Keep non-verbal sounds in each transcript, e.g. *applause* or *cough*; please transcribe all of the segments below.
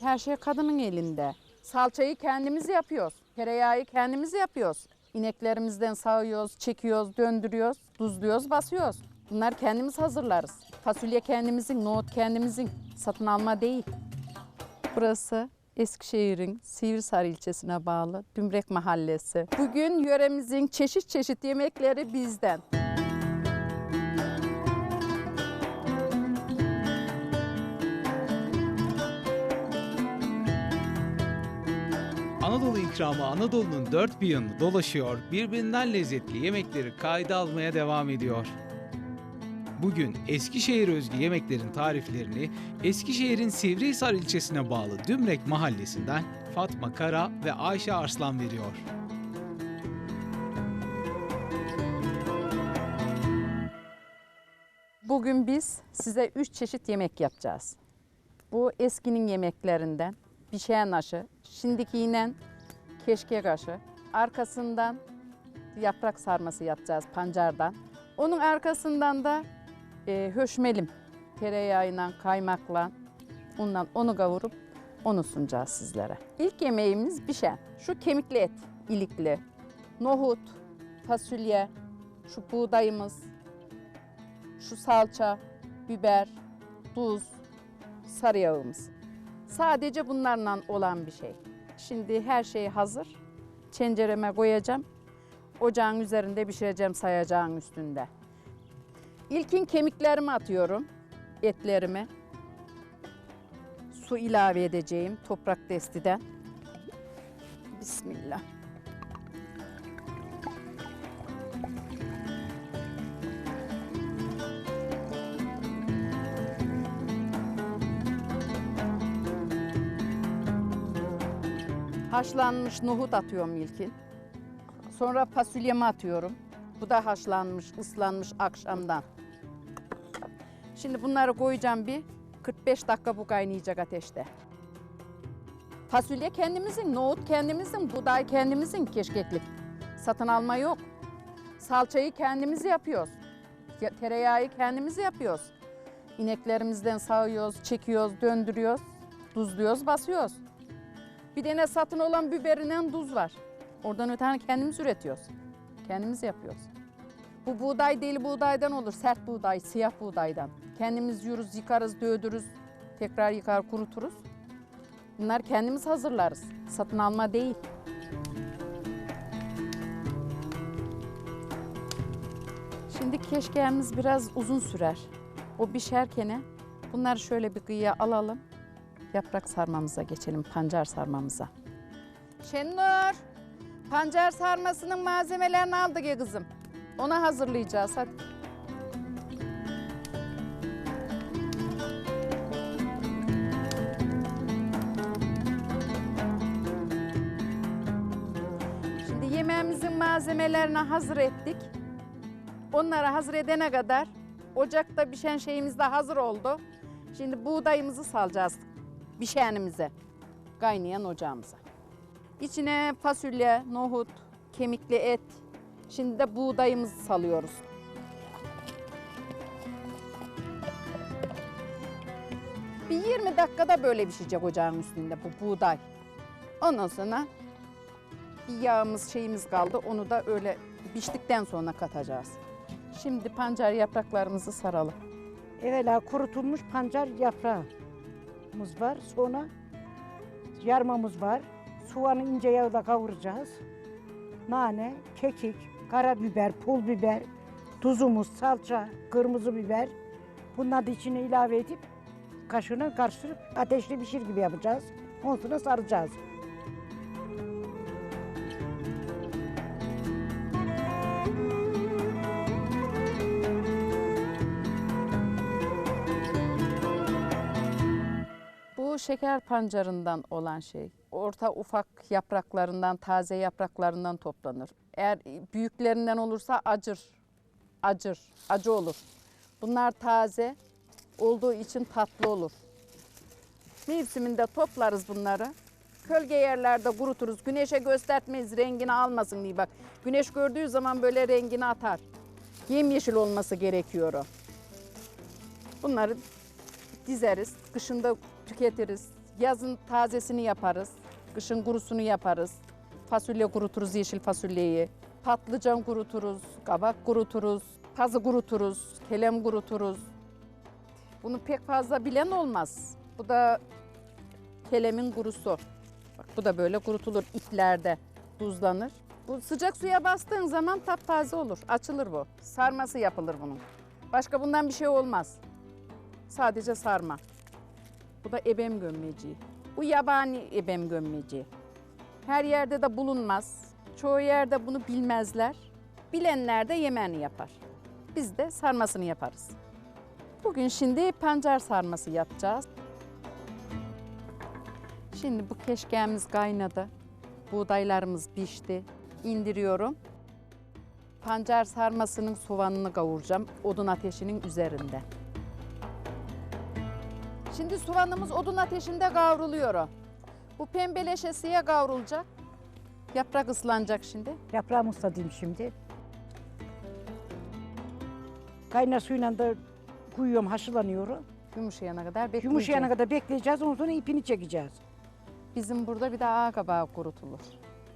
Her şey kadının elinde. Salçayı kendimiz yapıyoruz. Tereyağı kendimiz yapıyoruz. İneklerimizden sağıyoruz, çekiyoruz, döndürüyoruz, tuzluyoruz, basıyoruz. Bunlar kendimiz hazırlarız. Fasulye kendimizin, nohut kendimizin. Satın alma değil. Burası Eskişehir'in Sivrisar ilçesine bağlı Dümrek Mahallesi. Bugün yöremizin çeşit çeşit yemekleri bizden. Anadolu ikramı Anadolu'nun dört bir yanını dolaşıyor, birbirinden lezzetli yemekleri kayda almaya devam ediyor. Bugün Eskişehir özgü yemeklerin tariflerini Eskişehir'in Sivrihisar ilçesine bağlı Dümrek mahallesinden Fatma Kara ve Ayşe Arslan veriyor. Bugün biz size üç çeşit yemek yapacağız. Bu eskinin yemeklerinden pişen aşı, şimdikiyle keşkek aşı, arkasından yaprak sarması yapacağız pancardan. Onun arkasından da e, höşmelim tereyağıyla, kaymakla, ondan onu kavurup onu sunacağız sizlere. İlk yemeğimiz pişen. Şu kemikli et, ilikli, nohut, fasulye, şu buğdayımız, şu salça, biber, tuz, sarı yağımız. Sadece bunlarla olan bir şey. Şimdi her şey hazır. Tencereme koyacağım. Ocağın üzerinde pişireceğim sayacağın üstünde. İlkin kemiklerimi atıyorum. Etlerimi. Su ilave edeceğim toprak destiden. Bismillah. Haşlanmış nohut atıyorum ilkin. Sonra fasulyemi atıyorum. Bu da haşlanmış, ıslanmış akşamdan. Şimdi bunları koyacağım bir 45 dakika bu kaynayacak ateşte. Fasulye kendimizin, nohut kendimizin, buğday kendimizin keşkeklik. Satın alma yok. Salçayı kendimiz yapıyoruz. Ya- Tereyağı kendimiz yapıyoruz. İneklerimizden sağıyoruz, çekiyoruz, döndürüyoruz, tuzluyoruz, basıyoruz. Bir tane satın olan biberinden tuz var. Oradan öteni kendimiz üretiyoruz. Kendimiz yapıyoruz. Bu buğday değil buğdaydan olur. Sert buğday, siyah buğdaydan. Kendimiz yürürüz, yıkarız, dövdürüz. Tekrar yıkar, kuruturuz. Bunlar kendimiz hazırlarız. Satın alma değil. Şimdi keşkeğimiz biraz uzun sürer. O pişerken bunları şöyle bir kıyıya alalım. Yaprak sarmamıza geçelim, pancar sarmamıza. Şenur, pancar sarmasının malzemelerini aldık ya kızım. Ona hazırlayacağız hadi. Şimdi yemeğimizin malzemelerini hazır ettik. Onları hazır edene kadar ocakta pişen şeyimiz de hazır oldu. Şimdi buğdayımızı salacağız pişenimize, kaynayan ocağımıza. İçine fasulye, nohut, kemikli et, şimdi de buğdayımızı salıyoruz. Bir 20 dakikada böyle pişecek ocağın üstünde bu buğday. Ondan sonra bir yağımız şeyimiz kaldı. Onu da öyle piştikten sonra katacağız. Şimdi pancar yapraklarımızı saralım. Evvela kurutulmuş pancar yaprağımız var. Sonra yarmamız var. Soğanı ince yağda kavuracağız. Nane, kekik, karabiber, pul biber, tuzumuz, salça, kırmızı biber. Bunları içine ilave edip kaşığına karıştırıp ateşli pişir gibi yapacağız. Ondan sonra saracağız. Şeker pancarından olan şey. Orta ufak yapraklarından, taze yapraklarından toplanır. Eğer büyüklerinden olursa acır. Acır, acı olur. Bunlar taze olduğu için tatlı olur. Mevsiminde toplarız bunları. Kölge yerlerde kuruturuz. Güneşe göstermeyiz rengini almasın diye bak. Güneş gördüğü zaman böyle rengini atar. Yemyeşil olması gerekiyor o. Bunları dizeriz. Kışında tüketiriz. Yazın tazesini yaparız. Kışın kurusunu yaparız. Fasulye kuruturuz, yeşil fasulyeyi. Patlıcan kuruturuz, kabak kuruturuz, pazı kuruturuz, kelem kuruturuz. Bunu pek fazla bilen olmaz. Bu da kelemin kurusu. Bak bu da böyle kurutulur iplerde, tuzlanır. Bu sıcak suya bastığın zaman taptaze olur, açılır bu. Sarması yapılır bunun. Başka bundan bir şey olmaz. Sadece sarma. Bu da ebem gömmeci. Bu yabani ebem gömmeci. Her yerde de bulunmaz. Çoğu yerde bunu bilmezler. Bilenler de yemeğini yapar. Biz de sarmasını yaparız. Bugün şimdi pancar sarması yapacağız. Şimdi bu keşkeğimiz kaynadı. Buğdaylarımız pişti. İndiriyorum. Pancar sarmasının soğanını kavuracağım odun ateşinin üzerinde. Şimdi soğanımız odun ateşinde kavruluyor. Bu pembeleşesiye kavrulacak. Yaprak ıslanacak şimdi. Yaprağımı ıslatayım şimdi. Kaynar suyla da koyuyorum, haşlanıyor. Yumuşayana kadar bekleyeceğiz. Yumuşayana kadar bekleyeceğiz, ondan sonra ipini çekeceğiz. Bizim burada bir de ağ kabağı kurutulur.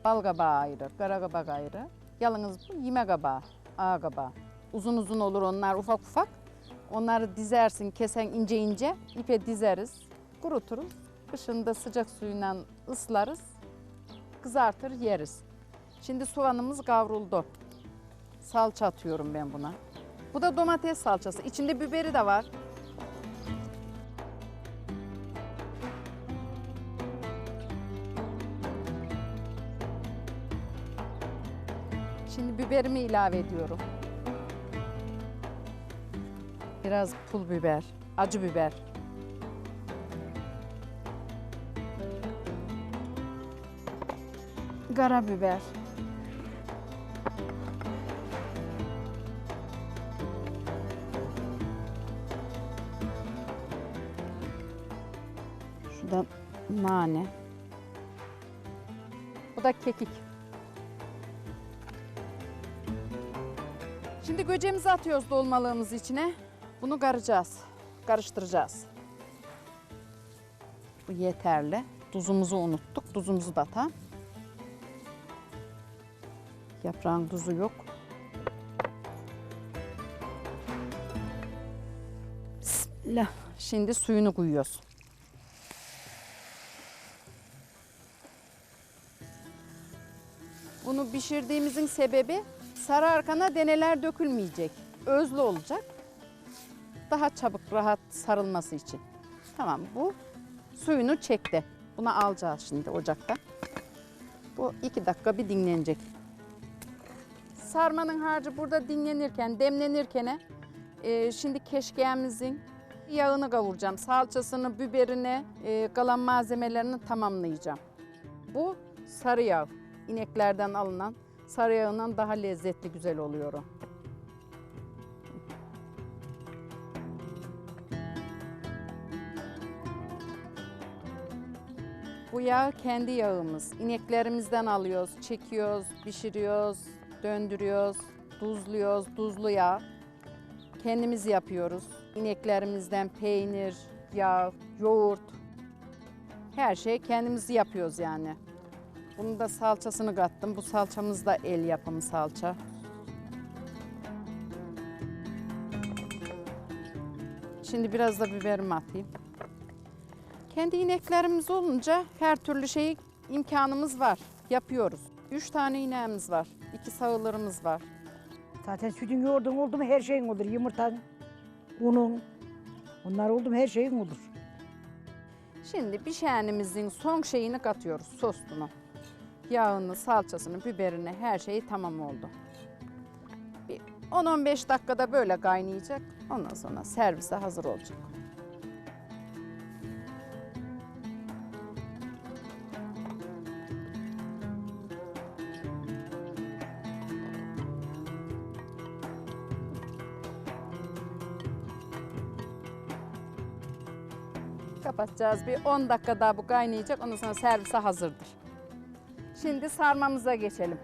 Bal kabağı ayrı, kara kabak ayrı. Yalnız bu yeme kabağı, ağ kabağı. Uzun uzun olur onlar ufak ufak. Onları dizersin, kesen ince ince. ipe dizeriz, kuruturuz. Kışında sıcak suyla ıslarız, kızartır yeriz. Şimdi soğanımız kavruldu. Salça atıyorum ben buna. Bu da domates salçası. İçinde biberi de var. Şimdi biberimi ilave ediyorum. Biraz pul biber, acı biber. Karabiber. Şurada nane. Bu da kekik. Şimdi göcemizi atıyoruz dolmalığımız içine. Bunu karacağız. Karıştıracağız. Bu yeterli. Tuzumuzu unuttuk. Tuzumuzu da atalım. Yaprağın tuzu yok. Bismillah. Şimdi suyunu koyuyoruz. Bunu pişirdiğimizin sebebi sarı arkana deneler dökülmeyecek. Özlü olacak. Daha çabuk rahat sarılması için. Tamam bu suyunu çekti. Bunu alacağız şimdi ocakta. Bu iki dakika bir dinlenecek. Sarmanın harcı burada dinlenirken, demlenirken e, şimdi keşkeğimizin yağını kavuracağım. Salçasını, biberini, e, kalan malzemelerini tamamlayacağım. Bu sarı yağ. ineklerden alınan sarı yağından daha lezzetli güzel oluyor. Bu yağ kendi yağımız. İneklerimizden alıyoruz, çekiyoruz, pişiriyoruz, döndürüyoruz, tuzluyoruz, tuzlu yağ. Kendimiz yapıyoruz. İneklerimizden peynir, yağ, yoğurt. Her şeyi kendimiz yapıyoruz yani. Bunu da salçasını kattım. Bu salçamız da el yapımı salça. Şimdi biraz da biberimi atayım. Kendi ineklerimiz olunca her türlü şeyi imkanımız var. Yapıyoruz. Üç tane ineğimiz var. iki sağılırımız var. Zaten sütün yoğurdun oldu mu her şeyin olur. Yumurtan, unun. Onlar oldu mu her şeyin olur. Şimdi pişenimizin son şeyini katıyoruz sosunu. Yağını, salçasını, biberini her şeyi tamam oldu. Bir 10-15 dakikada böyle kaynayacak. Ondan sonra servise hazır olacak. Kapatacağız. Bir 10 dakika daha bu kaynayacak. Ondan sonra servise hazırdır. Şimdi sarmamıza geçelim.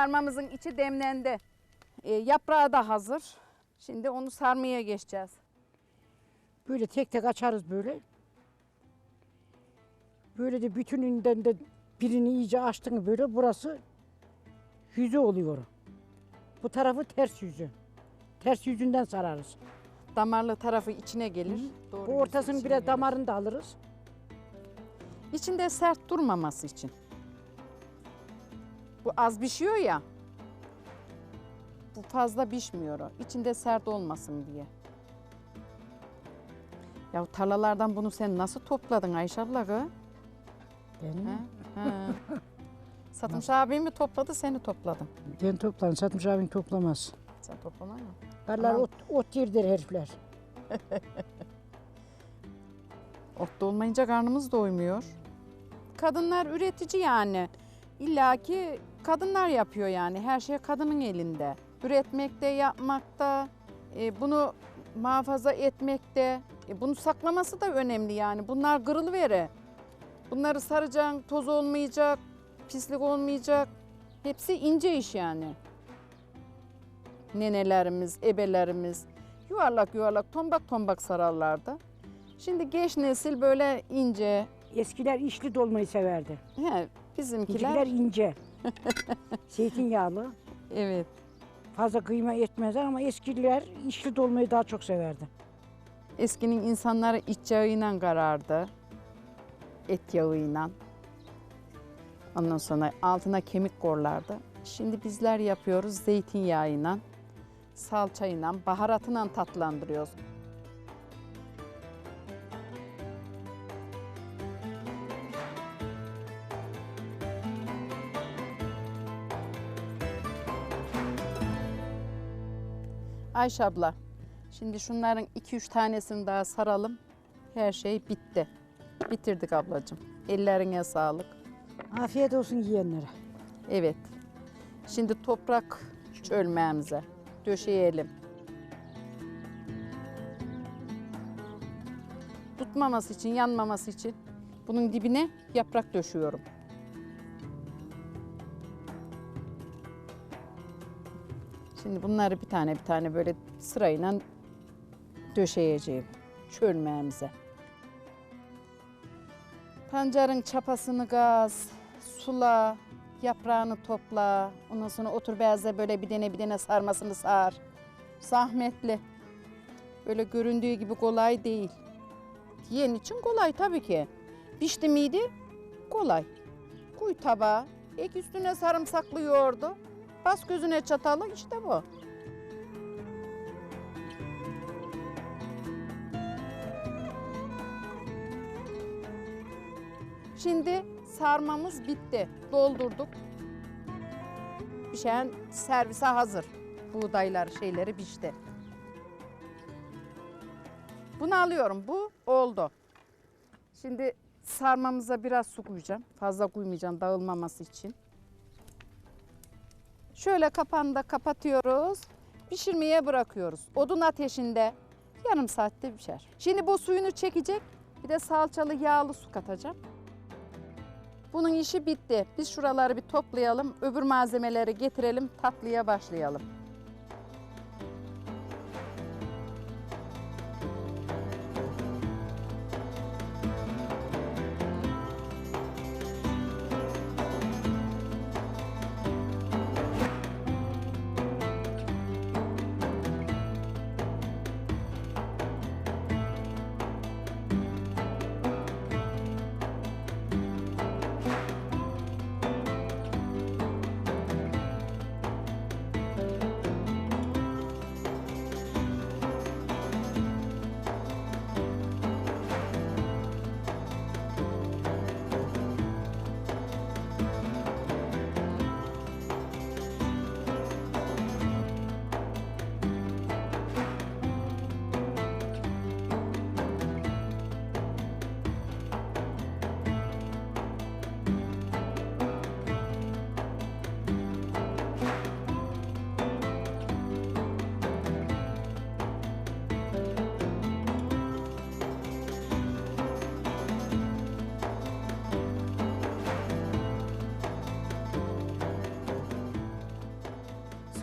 Sarmamızın içi demlendi. E, yaprağı da hazır. Şimdi onu sarmaya geçeceğiz. Böyle tek tek açarız böyle. Böyle de bütününden de birini iyice açtın böyle burası yüzü oluyor. Bu tarafı ters yüzü. Ters yüzünden sararız. Damarlı tarafı içine gelir. Doğru Bu ortasını bile gelir. damarını da alırız. İçinde sert durmaması için. Bu az pişiyor ya. Bu fazla pişmiyor o. İçinde sert olmasın diye. Ya tarlalardan bunu sen nasıl topladın Ayşe abla kız? Ben? He. *laughs* Satmış abim mi topladı seni topladım. ben toplarım. Satmış abin toplamaz. Sen toplamıyor musun? Karlar ot, ot yerdir herifler. *laughs* Otta olmayınca karnımız doymuyor. Kadınlar üretici yani. İlla ki kadınlar yapıyor yani. Her şey kadının elinde. Üretmekte, yapmakta, e, bunu muhafaza etmekte. E, bunu saklaması da önemli yani. Bunlar kırılıveri. Bunları saracaksın, toz olmayacak, pislik olmayacak. Hepsi ince iş yani. Nenelerimiz, ebelerimiz yuvarlak yuvarlak, tombak tombak sararlardı. Şimdi genç nesil böyle ince, Eskiler içli dolmayı severdi. he, bizimkiler Bizimkiler ince. *laughs* Zeytinyağlı. evet. Fazla kıyma etmezler ama eskiler içli dolmayı daha çok severdi. Eskinin insanları iç yağıyla karardı. Et yağıyla. Ondan sonra altına kemik korlardı. Şimdi bizler yapıyoruz zeytinyağıyla, salçayla, baharatıyla tatlandırıyoruz. Ayşe abla, şimdi şunların 2-3 tanesini daha saralım. Her şey bitti. Bitirdik ablacığım. Ellerine sağlık. Afiyet olsun yiyenlere. Evet. Şimdi toprak çölmeğimize döşeyelim. Tutmaması için, yanmaması için bunun dibine yaprak döşüyorum. Şimdi bunları bir tane bir tane böyle sırayla döşeyeceğim çölmeğimize. Pancarın çapasını gaz, sula, yaprağını topla. Ondan sonra otur beyazda böyle bir tane bir tane sarmasını sar. Zahmetli. Böyle göründüğü gibi kolay değil. Yiyen için kolay tabii ki. Pişti miydi? Kolay. Koy tabağa. Ek üstüne sarımsaklı yoğurdu. Bas gözüne çatalı işte bu. Şimdi sarmamız bitti. Doldurduk. Pişen servise hazır. Buğdaylar şeyleri pişti. Bunu alıyorum. Bu oldu. Şimdi sarmamıza biraz su koyacağım. Fazla koymayacağım dağılmaması için. Şöyle kapağını da kapatıyoruz. Pişirmeye bırakıyoruz. Odun ateşinde yarım saatte pişer. Şimdi bu suyunu çekecek. Bir de salçalı yağlı su katacağım. Bunun işi bitti. Biz şuraları bir toplayalım. Öbür malzemeleri getirelim. Tatlıya başlayalım.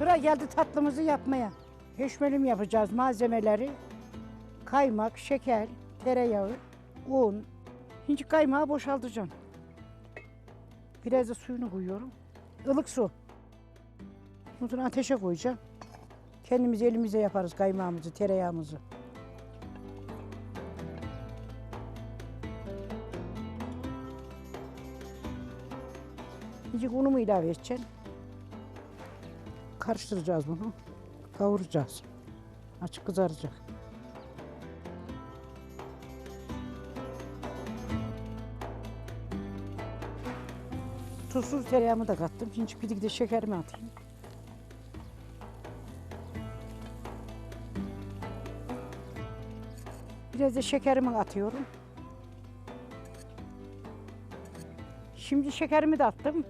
Sıra geldi tatlımızı yapmaya. Höşmelim yapacağız malzemeleri. Kaymak, şeker, tereyağı, un. Şimdi kaymağı boşaltacağım. Biraz da suyunu koyuyorum. Ilık su. Sonra ateşe koyacağım. Kendimiz elimize yaparız kaymağımızı, tereyağımızı. İyice unumu ilave edeceğim. Karıştıracağız bunu. Kavuracağız. Açık kızaracak. Tuzsuz tereyağımı da kattım. Şimdi bir de şekerimi atayım. Biraz da şekerimi atıyorum. Şimdi şekerimi de attım.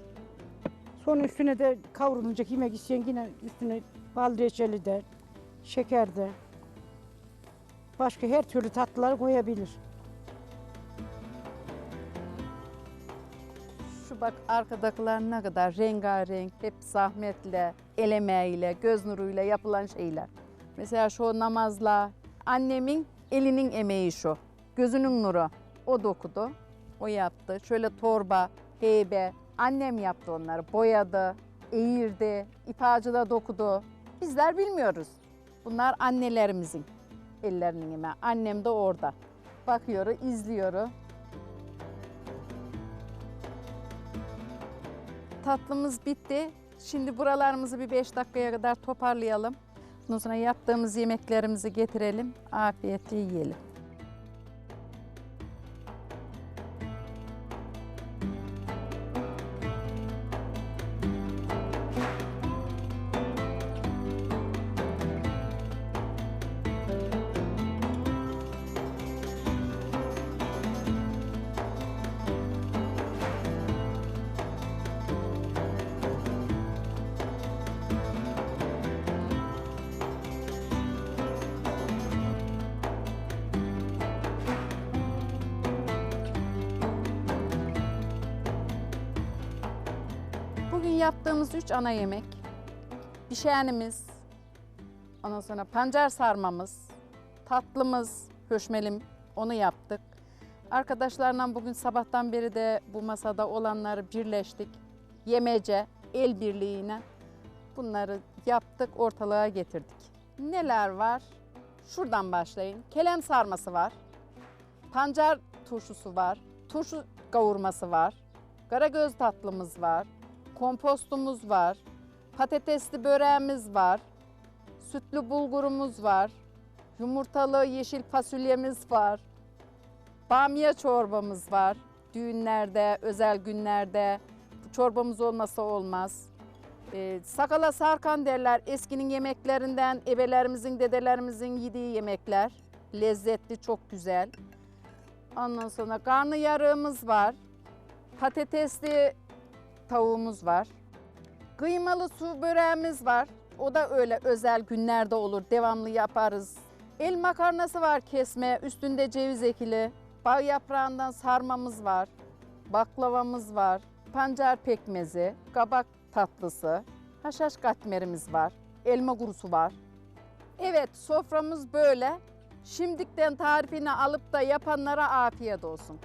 Sonra üstüne de kavrulunacak yemek isteyen yine üstüne bal reçeli de, şeker de, başka her türlü tatlılar koyabilir. Şu bak arkadakiler ne kadar rengarenk, hep zahmetle, el emeğiyle, göz nuruyla yapılan şeyler. Mesela şu namazla, annemin elinin emeği şu. Gözünün nuru. O dokudu, o yaptı. Şöyle torba, heybe, annem yaptı onları. Boyadı, eğirdi, ipacıda dokudu. Bizler bilmiyoruz. Bunlar annelerimizin ellerinin emeği. Annem de orada. Bakıyor, izliyor. Tatlımız bitti. Şimdi buralarımızı bir 5 dakikaya kadar toparlayalım. Ondan sonra yaptığımız yemeklerimizi getirelim. Afiyetle yiyelim. Yaptığımız üç ana yemek. Pişenimiz, ondan sonra pancar sarmamız, tatlımız, höşmelim onu yaptık. Arkadaşlarla bugün sabahtan beri de bu masada olanları birleştik. Yemece, el birliğine bunları yaptık, ortalığa getirdik. Neler var? Şuradan başlayın. Kelem sarması var. Pancar turşusu var. Turşu kavurması var. Karagöz tatlımız var. Kompostumuz var. Patatesli böreğimiz var. Sütlü bulgurumuz var. Yumurtalı yeşil fasulyemiz var. Bamya çorbamız var. Düğünlerde, özel günlerde çorbamız olmasa olmaz. Ee, sakala sarkan derler eskinin yemeklerinden, ebelerimizin, dedelerimizin yediği yemekler. Lezzetli, çok güzel. Ondan sonra karnı yarığımız var. Patatesli tavuğumuz var. Kıymalı su böreğimiz var. O da öyle özel günlerde olur. Devamlı yaparız. El makarnası var kesme. Üstünde ceviz ekili. Bağ yaprağından sarmamız var. Baklavamız var. Pancar pekmezi. Kabak tatlısı. Haşhaş katmerimiz var. Elma kurusu var. Evet soframız böyle. Şimdikten tarifini alıp da yapanlara afiyet olsun.